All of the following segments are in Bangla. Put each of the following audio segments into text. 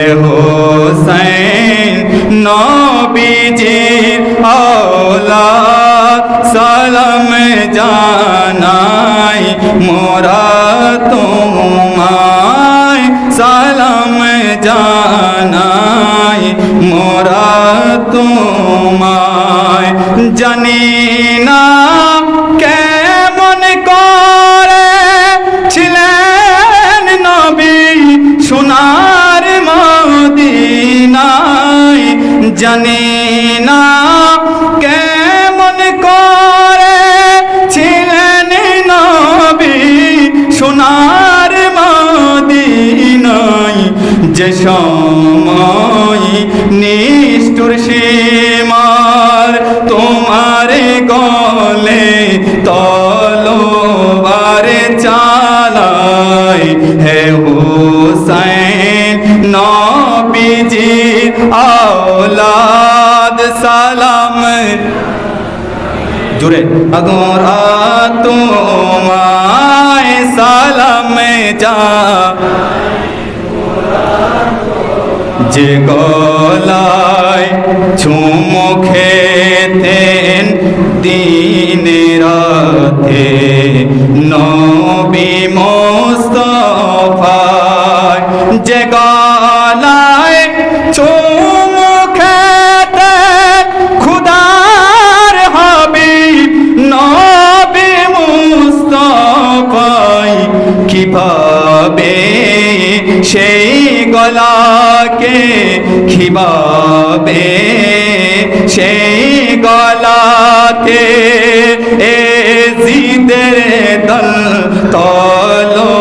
হোসেন নবীজির আওলাদ সালাম জানাই মোরা তোমায় সালাম জানাই মোরা তোমায় জানি জানি না কেমন করে ছিলেন নবী সোনার মদিনায়। যে সময় সালাম। জুড়ে আগরা তোমায় সালাম যা। যে গলায় চুমু খেতেন দিন রাতে নবী খিবাবে সেই গলাতে এ জিদের দল তলোয়ার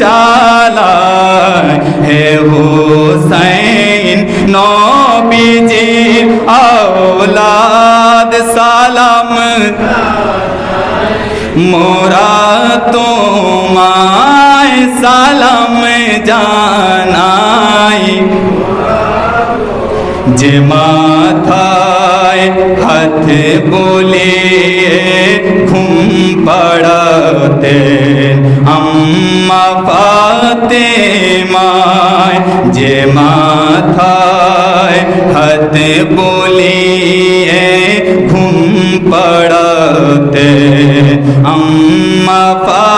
চালায়। হে হুসাইন নবীজি আওলাদ সালাম। মোরা তোমায় সালাম জানাই। যে মাথায় হাত বলিয়ে ঘুম পড়াতে, আম্মা পাতে মায় যে মাথায় হাত বলিয়ে ঘুম পড়াতে, আম্মা পাতে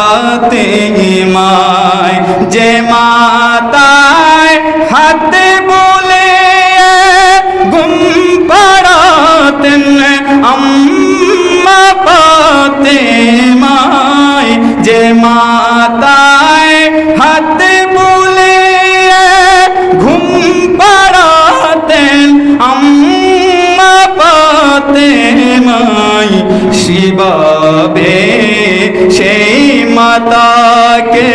মাতাকে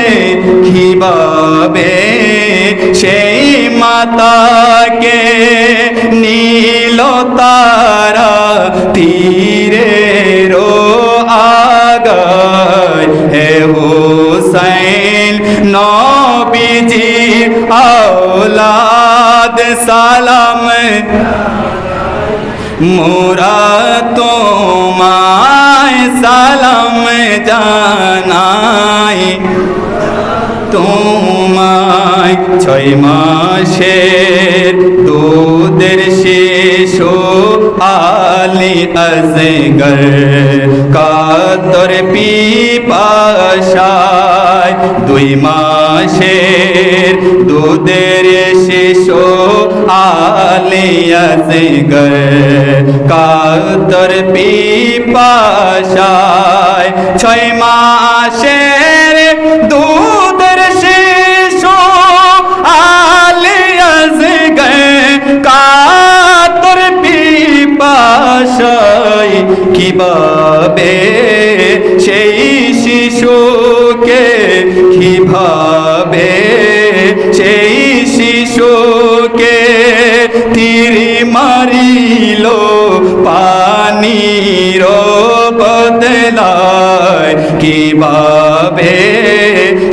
খিবাবে সেই মাতাকে নীল তারা তীরে রো আগায়। হে হুসাইন নবীজি আওলাদ সালাম। মোরা তোমায় সালাম জানাই। তোমায় ছয় মাসের দুধের শিশু আলি আজগর কাতর পিপাসায় দুই মাসের আলি আজগর কাতর পিপাসায় ছয় মাসের দুধের শিশু আলিয়াজ গে কাতর পিপাসায় কীভাবে সেই শিশুকে কীভাবে কীভাবে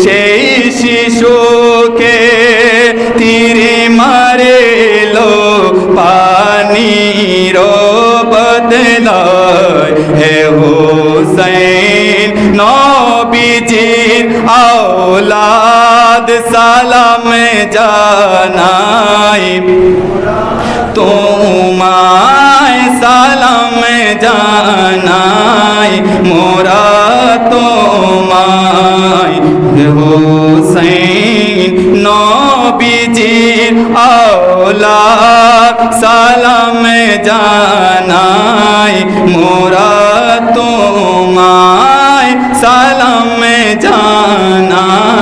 সেই শিশুকে তীর মারিল? পানির বদলায় হে হোসেন নবীজির আওলাদ সালাম জানাই। তোমায় সালাম জানাই, মোরা সালাম জানাই মোরা তোমায় সালাম জানাই